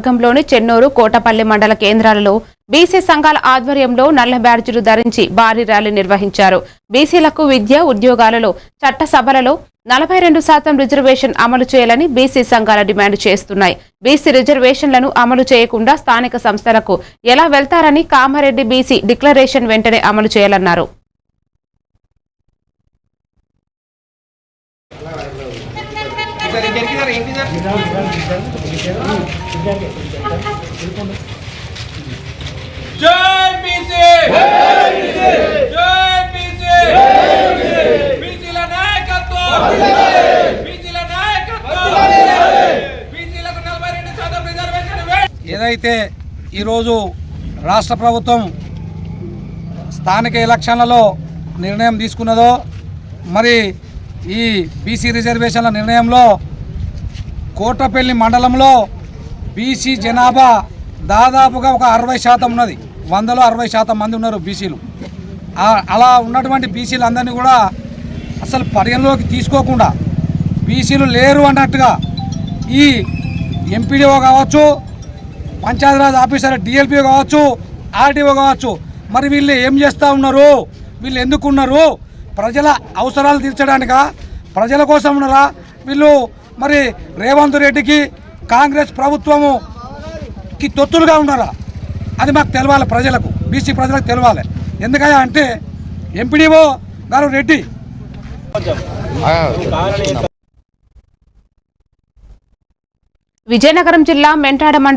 వర్గంలోని చెన్నూరు కోటపల్లి మండల కేంద్రాలలో బీసీ సంఘాల ఆధ్వర్యంలో నల్ల బ్యాడ్జీలు ధరించి భారీ ర్యాలీ నిర్వహించారు. బీసీలకు విద్య ఉద్యోగాలలో చట్ట సభలలో నలభై రెండు శాతం రిజర్వేషన్ అమలు చేయాలని బీసీ సంఘాల డిమాండ్ చేస్తున్నాయి. బీసీ రిజర్వేషన్లను అమలు చేయకుండా స్థానిక సంస్థలకు ఎలా వెళ్తారని కామారెడ్డి బీసీ డిక్లరేషన్ వెంటనే అమలు చేయాలన్నారు. ఏదైతే ఈరోజు రాష్ట్ర ప్రభుత్వం స్థానిక ఎలక్షన్లలో నిర్ణయం తీసుకున్నదో మరి ఈ బీసీ రిజర్వేషన్ల నిర్ణయంలో కోటపల్లి మండలంలో బీసీ జనాభా దాదాపుగా ఒక అరవై శాతం ఉన్నది. వందలో అరవై శాతం మంది ఉన్నారు బీసీలు. అలా ఉన్నటువంటి బీసీలు అందరినీ కూడా అసలు పరిగణలోకి తీసుకోకుండా బీసీలు లేరు అన్నట్టుగా ఈ ఎంపీడీఓ కావచ్చు పంచాయతీరాజ్ ఆఫీసర్ డిఎల్పిఓ కావచ్చు ఆర్డీఓ కావచ్చు మరి వీళ్ళు ఏం చేస్తూ ఉన్నారు? వీళ్ళు ఎందుకున్నారు ప్రజల అవసరాలు తీర్చడానికా? ప్రజల కోసం ఉన్నారా వీళ్ళు మరి రేవంత్ రెడ్డికి కాంగ్రెస్ ప్రభుత్వము కి తొత్తులుగా ఉన్నారా? అది మాకు తెలవాలి ప్రజలకు బీసీ ప్రజలకు తెలవాలి. ఎందుకయ్యా అంటే ఎంపీడీఓ గారు రెడ్డి. విజయనగరం జిల్లా మెంటాడ మండలం